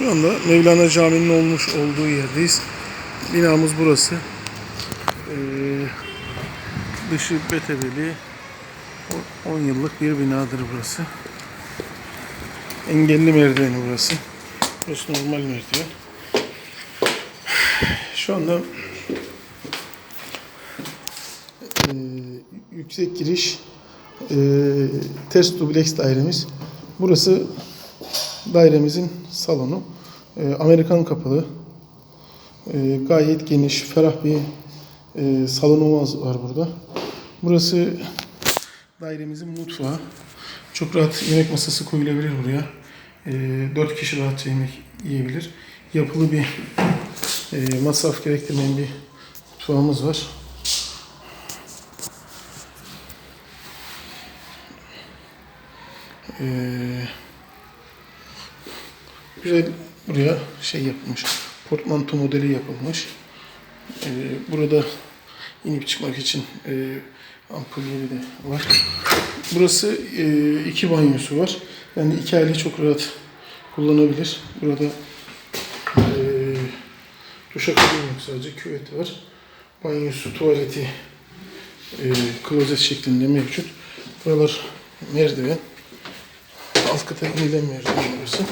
Şu anda Mevlana Camii'nin olmuş olduğu yerdeyiz. Binamız burası. Ee, dışı betebeli. 10 yıllık bir binadır burası. Engelli merdiveni burası. Burası normal merdiven. Şu anda e, yüksek giriş e, ters dubleks dairemiz. Burası dairemizin salonu. E, Amerikan kapılı. E, gayet geniş, ferah bir e, salonumuz var burada. Burası dairemizin mutfağı. Çok rahat yemek masası koyulabilir buraya. E, 4 kişi rahatça yemek yiyebilir. Yapılı bir e, masraf gerektirmeyen bir mutfağımız var. Ee, güzel buraya şey yapılmış. Portmanto modeli yapılmış. Ee, burada inip çıkmak için e, ampul yeri de var. Burası e, iki banyosu var. Yani iki aile çok rahat kullanabilir. Burada e, duşakabin yok sadece küveti var. Banyosu, tuvaleti e, klozet şeklinde mevcut. Buralar merdiven. Alt kata inilen merdiven burası.